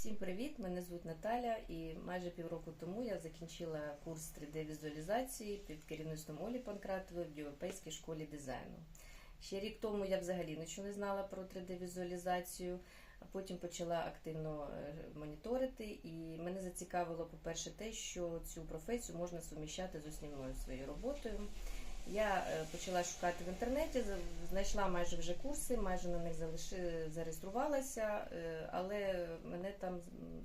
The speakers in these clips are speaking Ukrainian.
Всім привіт! Мене звуть Наталя, і майже півроку тому я закінчила курс 3D-візуалізації під керівництвом Олі Панкратової в Європейській школі дизайну. Ще рік тому я взагалі нічого не знала про 3D-візуалізацію, а потім почала активно е, моніторити. І мене зацікавило, по-перше, те, що цю професію можна суміщати з основною своєю роботою. Я е, почала шукати в інтернеті, знайшла майже вже курси, майже на них зареєструвалася, е, але мене там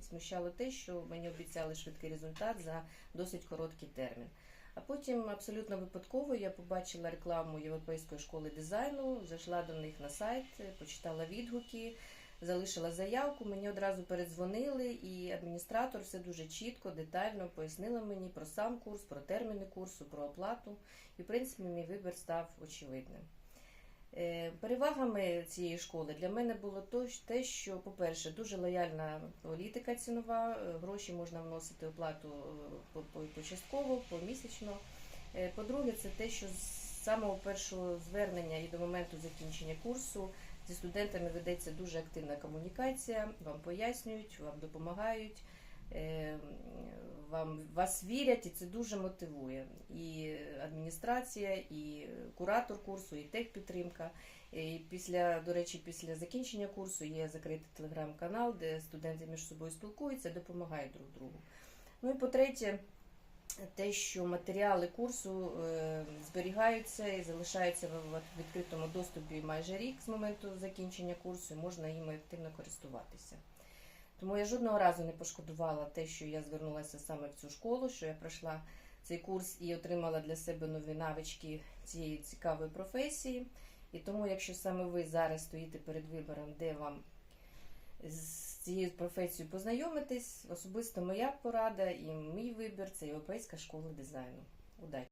смущало те, що мені обіцяли швидкий результат за досить короткий термін. А потім абсолютно випадково я побачила рекламу Європейської школи дизайну, зайшла до них на сайт, е, почитала відгуки, залишила заявку. Мені одразу передзвонили, і адміністратор все дуже чітко, детально пояснила мені про сам курс, про терміни курсу, про оплату. І, в принципі, мій вибір став очевидним. Е, Перевагами цієї школи для мене було те, що, по-перше, дуже лояльна політика цінова, е, гроші можна вносити оплату е, по- по- почастково, помісячно. По-друге, це те, що самого першого звернення і до моменту закінчення курсу зі студентами ведеться дуже активна комунікація, вам пояснюють, вам допомагають. е, Вам вас вірять, і це дуже мотивує. І адміністрація, і куратор курсу, і техпідтримка. І після, до речі, після закінчення курсу є закритий телеграм-канал, де студенти між собою спілкуються, допомагають друг другу. Ну і по-третє, те, що матеріали курсу е, зберігаються і залишаються в відкритому доступі майже рік з моменту закінчення курсу, можна їм активно користуватися. Тому я жодного разу не пошкодувала те, що я звернулася саме в цю школу, що я пройшла цей курс і отримала для себе нові навички цієї цікавої професії. І тому, якщо саме ви зараз стоїте перед вибором, де вам цією професією познайомитись, особисто моя порада і мій вибір це Європейська школа дизайну. Удачі!